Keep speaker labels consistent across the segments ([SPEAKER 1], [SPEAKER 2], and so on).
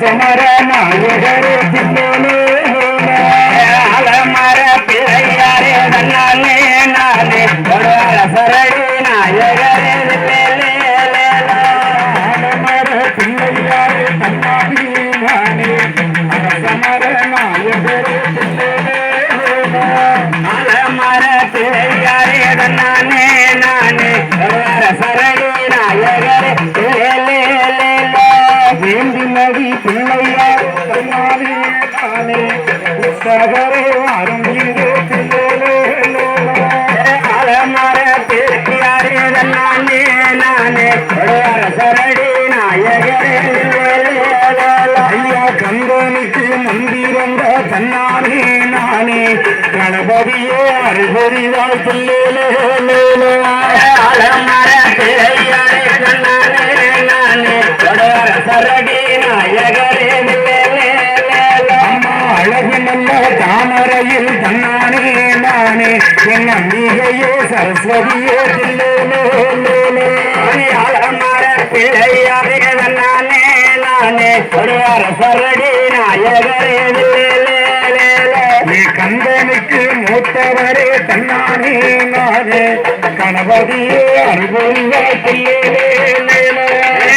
[SPEAKER 1] சமர நாயகரே தில்லோலே
[SPEAKER 2] அலமர பிள்ளையாரே தன்னாலே நானே ஒரு அரசரடி நாயகரே
[SPEAKER 1] அலமர பிள்ளையாரே தன்னாடி நானே அரசமர நாயகரே
[SPEAKER 2] அலமர பிள்ளையாரே தன்னாலே நானே ஒரு அரசரடி நாயகரே
[SPEAKER 1] பிள்ளையார் தன்னாலே நானே உத்தகரே வாரும் இங்கே தில்லோலே
[SPEAKER 2] அலமர பிள்ளையாரே தன்னாலே நானே ஒரு நாயகரே
[SPEAKER 1] ஐயா தன்னானே நானே கணபதியே
[SPEAKER 2] அலமர பிள்ளையாரே நானே அரசரடி நாயகரே
[SPEAKER 1] அழகு நல்ல தாமரையில் தன்னானே நானே. என் அம்பிகையே சரஸ்வதியே
[SPEAKER 2] அலமர பிள்ளையாரே தன்னாலே நானே ஒரு அரசரடி நாயகரே
[SPEAKER 1] கந்தனுக்கு மூத்தவரே தன்னானே நானே. கணபதியே
[SPEAKER 2] பிள்ளையாரே தன்னாலே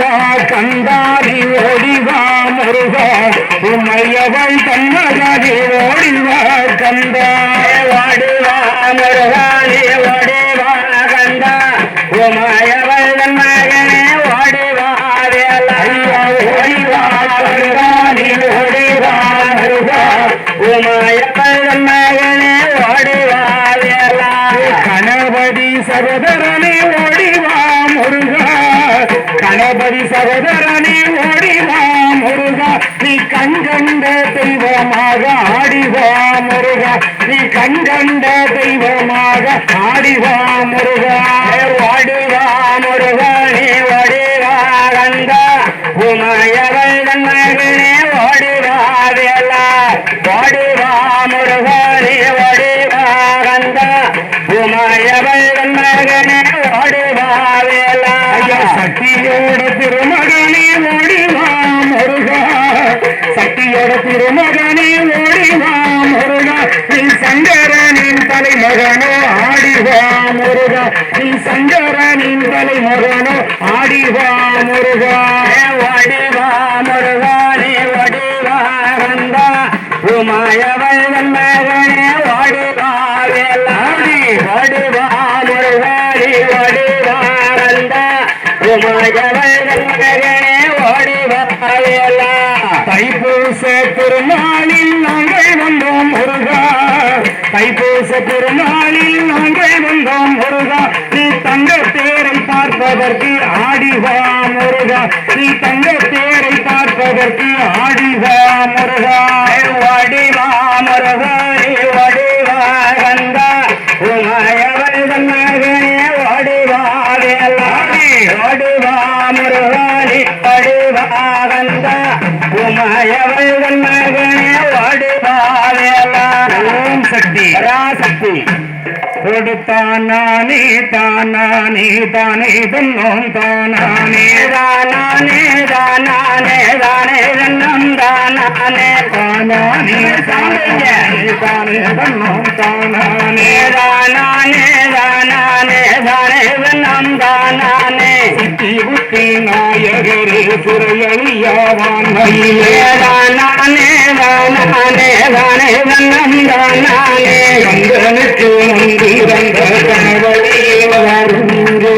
[SPEAKER 2] லே, லே.
[SPEAKER 1] ஓடிவா தன்னானே நானே கொடுத்துள்ளே ஓடிவா கண்டா ஓடிவா முருகா ஓடிவா கண்டா ஐயா கண்கண்ட தெய்வமாக ஆடிவா முருகா.
[SPEAKER 2] ஓடிவா முருகனே ஓடிவா கந்தா. உமையவள் தன்மகனே ஓடிவா வேலா. ஓடிவா முருகனே ஓடிவா கந்தா. உமையவள் தன்மகனே ஓடிவா வேலா.
[SPEAKER 1] சக்தியோட திருமகனே ஓடிவா முருகா. சக்தியோட திருமகனே தைப்பூச திருநாளில் நாங்கள் வந்தோம் முருகா. தைப்பூச திருநாளில் நாங்கள் வந்தோம் முருகா. நீ தங்க தேரை பார்ப்பதற்கு ஆடிவா முருகா. நீ தங்க தேரை பார்ப்பதற்கு ஆடிவா முருகா.
[SPEAKER 2] வடிவா முருகனே வடிவா கந்தா. உமையவள் தன்மகனே ஓடிவா வேலா ஓடிவா முருகனே ஓடிவா கந்தா.
[SPEAKER 1] சக்தி.
[SPEAKER 2] பராசக்தி
[SPEAKER 1] கொடுத்தானே தானே தானே தன்னோம் தானே
[SPEAKER 2] தானே தானே தானே தன்னம் தானே
[SPEAKER 1] தானே தானே தானே தன்னோம் தானே
[SPEAKER 2] தானே தானே தானே தன்னம் தானே
[SPEAKER 1] சித்தி புத்தி நாயகரே சுரையழியாவான் மயிலே
[SPEAKER 2] தானே தானே தானே தன்னம் தானே
[SPEAKER 1] கந்தனுக்கு நன்றி தந்த கணவழியில் வருங்கே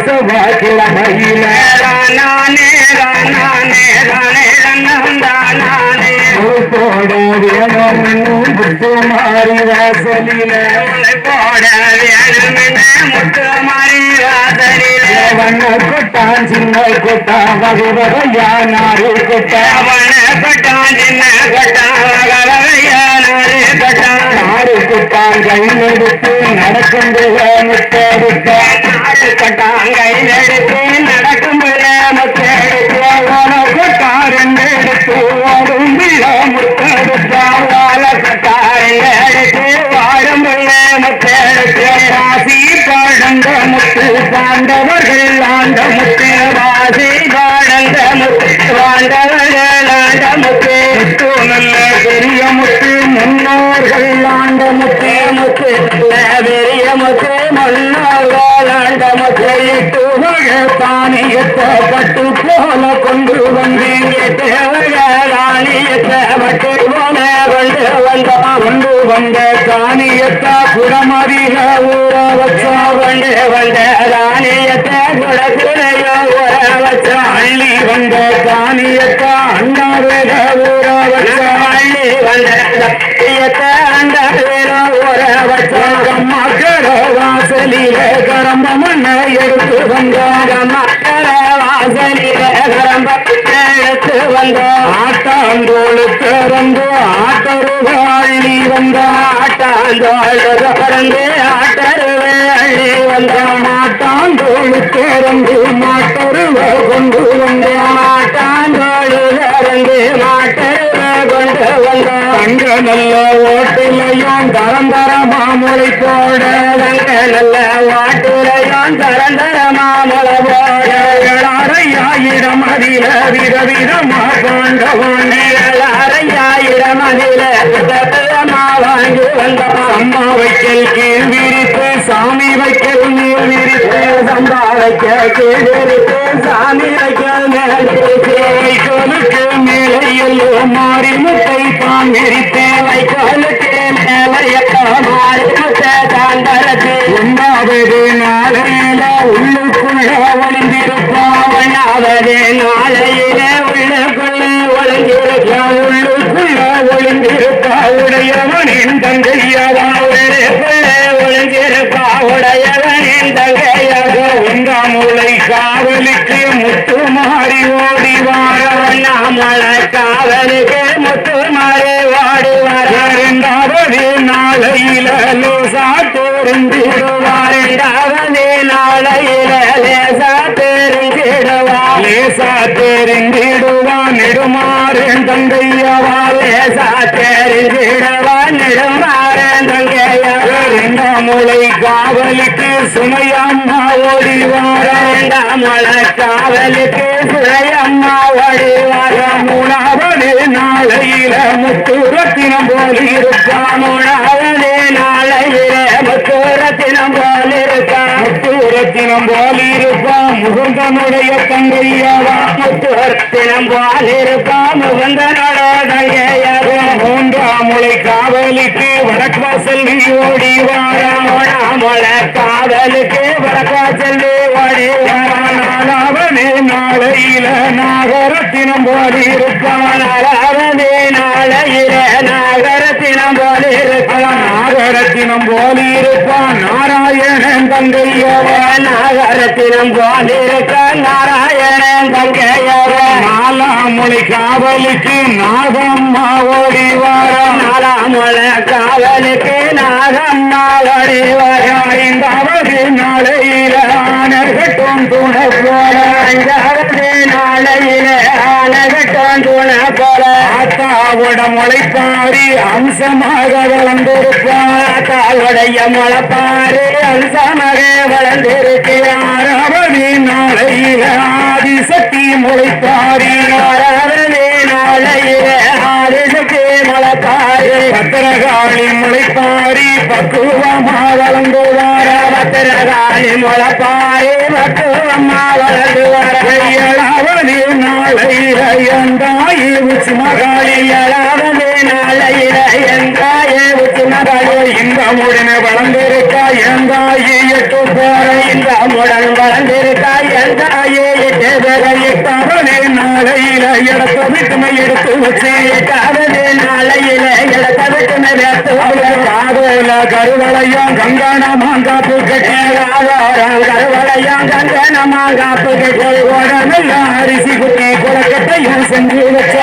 [SPEAKER 1] முத்து மகருவார்
[SPEAKER 2] தானே தானே தானே தந்தம் தானா
[SPEAKER 1] போட வேணும் முத்து வாசலில
[SPEAKER 2] போட வேணுமென முத்து மாறி
[SPEAKER 1] வண்ண கொட்டான் சின்ன கொட்டான் வகை வகையா நாறு கொட்டான்
[SPEAKER 2] அவன கட்டான் சின்ன கட்டான் வகையானே கட்டான்
[SPEAKER 1] நாறு பாண்டவர்கள் ஆண்ட முத்து
[SPEAKER 2] வாசி வாழந்த முத்து வாழ்ந்தவர்கள் ஆண்ட முத்து.
[SPEAKER 1] முத்து நல்ல பெரிய முத்து முன்னோர்கள் ஆண்ட முத்து
[SPEAKER 2] முத்து பெரிய முத்து. முன்னோர்கள் ஆண்ட முத்து
[SPEAKER 1] இட்டு வகை தானியத்த பட்டு போல கொண்டு வந்தேன்
[SPEAKER 2] தேவயானியத்தை போல கொண்டு வந்த
[SPEAKER 1] கொண்டு வந்த தானியத்தா குடமதிக ஊற வச்சா
[SPEAKER 2] கொண்டு வந்த தானியத்தை குடத்திலேயோ உற வச்சான்
[SPEAKER 1] அள்ளி வந்த தானியத்தா அண்ணாவேக ஊற வச்சா
[SPEAKER 2] அள்ளி வந்த தானியத்தை அந்த வீரோ உற வச்சான்
[SPEAKER 1] வாசலில கரம்ப மண்ணை எடுத்து வந்தாங்க
[SPEAKER 2] மக்கள வாசலிலே கரம்ப எடுத்து வந்தோம் ஆட்டாந்தோள் பிறந்து ஆட்டருவே அள்ளி வந்தோம்
[SPEAKER 1] மாட்டாந்தோಳು திறந்து மாட்டருவ கொண்டு வந்தான்
[SPEAKER 2] மாட்டாந்தோள் பிறந்து மாட்டருவே கொண்டு வந்தோம்
[SPEAKER 1] தங்க நல்ல ஓட்டிலையும் தரம் தரமா முளை போட
[SPEAKER 2] தங்க நல்ல வாட்டுரையும் தரந்தர மாமல போட.
[SPEAKER 1] ஏழாயிரம் அதில விதவிதமா பாண்டவாண்டி
[SPEAKER 2] அறையாயிரம் அதில
[SPEAKER 1] வைக்கலுக்கு மேலே மாறி முட்டை தான் விரித்து
[SPEAKER 2] வைக்கோலுக்கு மேலையப்ப தாண்டரத்து
[SPEAKER 1] உண்டாவது நாளையில உள்ளுக்குள்ள தங்கையவா லேசா
[SPEAKER 2] தெரிஞ்சிடுவார்
[SPEAKER 1] நெடுமாறன்
[SPEAKER 2] தங்கையாக
[SPEAKER 1] இரண்டாமுலை காவலுக்கு சுமையம்மா ஓடி வார
[SPEAKER 2] மல காவலுக்கு சுமையம்மா ஓடிவார?
[SPEAKER 1] மூணாவது நாளையில முத்துரத்தினம் போலிருக்கா
[SPEAKER 2] மூணாவது நாளையில முத்துரத்தினம்
[SPEAKER 1] போலிருக்கா முத்துரத்தினம் போல நம்முடைய தங்கையவா
[SPEAKER 2] முத்தூரத்தினம் போல் இருக்கா முகுந்தனோட
[SPEAKER 1] மூன்றாம் முளை காவலுக்கு வடக்கா செல்வி ஓடி வாராம்
[SPEAKER 2] காவலுக்கு வடக்கா செல்வி ஓடி வர.
[SPEAKER 1] நாளையில நாகரத்தினம் போல் இருப்பான்
[SPEAKER 2] நாளையில நாகரத்தினம் போல் இருக்கா
[SPEAKER 1] நாகரத்தினம் போல் இருப்பான். நாராயணன் தங்கையவா
[SPEAKER 2] நாகரத்தினம் போல் இருக்க நாராயணன் தங்கையவா
[SPEAKER 1] நாலாம் மொழி காவலுக்கு நாகம்மா ஓடி வாராம்
[SPEAKER 2] நாலாமல காவலுக்கு நாகம்மா ஓடி வர
[SPEAKER 1] ஐந்தாவது நாளையில ஆனகட்டும் துணை போல
[SPEAKER 2] நாளையில ஆனகட்டம் துண போல
[SPEAKER 1] ஆத்தாவோட முளைப்பாரி அம்சமாக வளர்ந்திருப்பான்
[SPEAKER 2] தாளுடைய முளப்பாறு அம்சமாக வளர்ந்திருக்கிறார்.
[SPEAKER 1] ஆறாவது நாளையில ஆதிசக்தி முளைப்பாரி.
[SPEAKER 2] ஆறாவது நாளையில ஆதிசக்தி முளப்பாறு
[SPEAKER 1] பத்திரகாளி முளைப்பாரி பக்குவமா வளர்ந்து வார
[SPEAKER 2] பத்திரகாளி மற்றும் அம்மா வளர்ந்து
[SPEAKER 1] எந்தாயி
[SPEAKER 2] நாளையில எங்காய உச்சி மகளே
[SPEAKER 1] இந்த வளர்ந்திருக்கா எந்தாயி எட்டு பேரை இந்த முடன் வளர்ந்திருக்காய் எட்டு நாளையில இடத்த விட்டுமை எடுத்து வச்சு
[SPEAKER 2] நாளையில இடத்த
[SPEAKER 1] காதல கருவளையும் கங்கான மாங்கா பூக்கட்டி
[SPEAKER 2] கருவ கருவளையம் கங்கன மாங்காப்பு கட்டி
[SPEAKER 1] அரிசி குட்டி குளக்கட்டையும் செஞ்சு வச்ச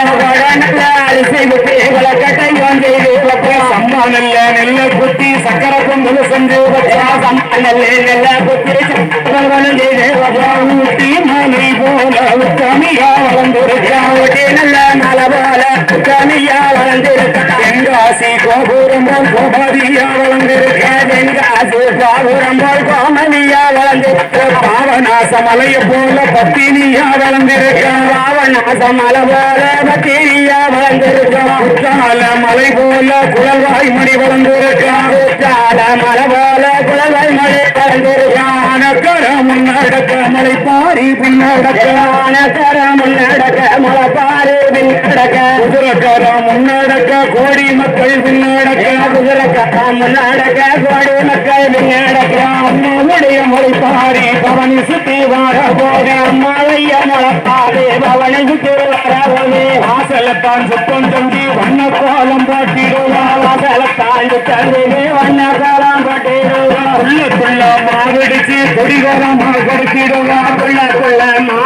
[SPEAKER 2] நல்ல அரிசி குட்டி குளக்கட்டையும் செய்து வைப்போம்
[SPEAKER 1] அம்மா நெல்ல நெல்ல குத்தி சக்கரை பொங்கல் செஞ்சு வச்சா
[SPEAKER 2] நல்ல நல்ல குத்தி செய்து
[SPEAKER 1] ஊட்டி போல உத்தமியா
[SPEAKER 2] நல்ல கனியா வளர்ந்திருக்க
[SPEAKER 1] தென்காசி கோபுரம் போல் கோபாதியா வளர்ந்திருக்கா
[SPEAKER 2] தென்காசு பாபுரம் போல் கோமலியா வளர்ந்திருக்க
[SPEAKER 1] பாவநாச போல பத்தினியா வளர்ந்திருக்கா
[SPEAKER 2] ராவணாசம் போல பத்தினியா வளர்ந்திருக்க
[SPEAKER 1] மலை போல குழல்வாய் மணி வளர்ந்திருக்கா
[SPEAKER 2] குற்றால மலை போல குழல்வாய் மணி வளர்ந்திருக்க
[SPEAKER 1] முன்னடக்க மலை பாரி பின்னடக்க
[SPEAKER 2] முன்னடக்க மலை பாரி.
[SPEAKER 1] குதிரக்கர முன்னடக்க கோடி மக்கள் பின்னடக்க.
[SPEAKER 2] குதிரக்க முன்னடக்க கோடி மக்கள் பின்னடக்க.
[SPEAKER 1] அம்மாவுடைய மலை பாரி பவனி சுத்தி வார போக
[SPEAKER 2] அம்மாவைய மலப்பாறு பவனை சுற்றி வரவே
[SPEAKER 1] வாசலத்தான் சுத்தம் தங்கி வண்ண கோலம் போட்டிடுவா
[SPEAKER 2] வாசலத்தாண்டு தந்தை வண்ண காலம் பட்டிருவா
[SPEAKER 1] உள்ளத்துள்ள மாவிடிச்சு கொடிகரமா கொடுத்திடுவா
[SPEAKER 2] உள்ளக்குள்ள மாவிடுச்சு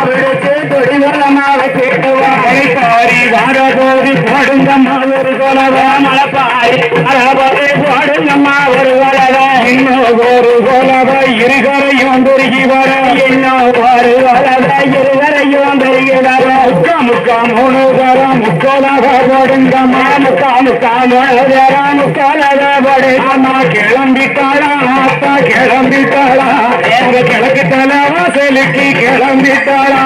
[SPEAKER 1] வாடபோது வார பாடுங்கம்மா ஒரு கொலவா
[SPEAKER 2] மலப்பாய் அழகே போடுங்கம்மா ஒரு வளவ
[SPEAKER 1] இன்னும் ஒரு கொலவா இருகரையும் பெருகி வர
[SPEAKER 2] இன்னும் ஒரு வளவ இருவரையும் வர
[SPEAKER 1] முக்கா முக்கா மூணு தரம் முக்கோலவா போடுங்கம்மா
[SPEAKER 2] முக்கா முக்கா முழுதர முக்காலவ போடு
[SPEAKER 1] அம்மா கிளம்பிட்டாளா ஆத்தா கிளம்பிட்டாளா எங்க கிழக்கு தலை வாசலுக்கு கிளம்பிட்டாளா?